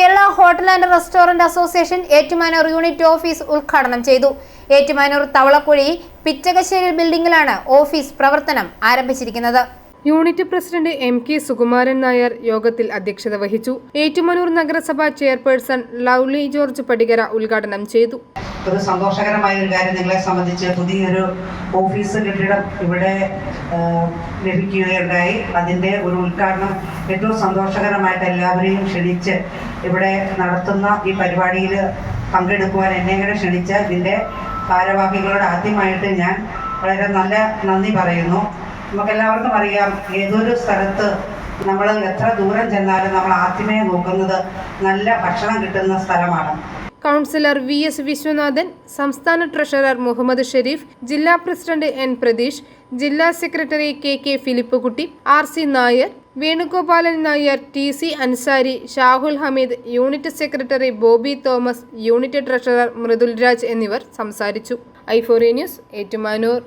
Kerala hotel and restaurant association Ettumanoor unit office ഉദ്ഘാടനം ചെയ്തു. ഏറ്റുമാനൂർ തവളക്കുഴി പിറ്റകശ്ശേരി ബിൽഡിംഗിലാണ് ഓഫീസ് പ്രവർത്തനം ആരംഭിച്ചിരിക്കുന്നത്. Unit president M K Sukumaran Nair യോഗത്തിൽ അധ്യക്ഷത വഹിച്ചു. ഏറ്റുമാനൂർ നഗരസഭ ചെയർപേഴ്സൺ ലൗലി ജോർജ് പടികര ഉദ്ഘാടനം ചെയ്തു. ഒരു സന്തോഷകരമായ ഒരു കാര്യം നിങ്ങളെ സംബന്ധിച്ച് പുതിയൊരു ഓഫീസ് കെട്ടിടം ഇവിടെ ലഭിക്കുകയുണ്ടായി. അതിന്റെ ഒരു ഉദ്ഘാടനം ഏറ്റവും സന്തോഷകരമായിട്ട് എല്ലാവരെയും ക്ഷണിച്ച് ഇവിടെ നടത്തുന്ന ഈ പരിപാടിയിൽ പങ്കെടുക്കുവാൻ എന്നെ ക്ഷണിച്ച ഇതിന്റെ ഭാരവാഹികളോട് ആദ്യമായിട്ട് ഞാൻ വളരെ നല്ല നന്ദി പറയുന്നു. നമുക്കെല്ലാവർക്കും അറിയാം ഏതൊരു സ്ഥലത്ത് നമ്മൾ എത്ര ദൂരം ചെന്നാലും നമ്മൾ ആദ്യമേ നോക്കുന്നത് നല്ല ഭക്ഷണം കിട്ടുന്ന സ്ഥലമാണ്. കൗൺസിലർ വി എസ് വിശ്വനാഥൻ സംസ്ഥാന ട്രഷറർ മുഹമ്മദ് ഷെരീഫ് ജില്ലാ പ്രസിഡന്റ് എൻ പ്രതീഷ് ജില്ലാ secretary K K Philipkutty R C Nair Venugopalan Nair T C Ansari Shahul Hameed unit secretary Bobby Thomas unit treasurer Mridul Raj എന്നിവർ സംസാരിച്ചു. ഐഫോറി ന്യൂസ് ഏറ്റുമാനൂർ.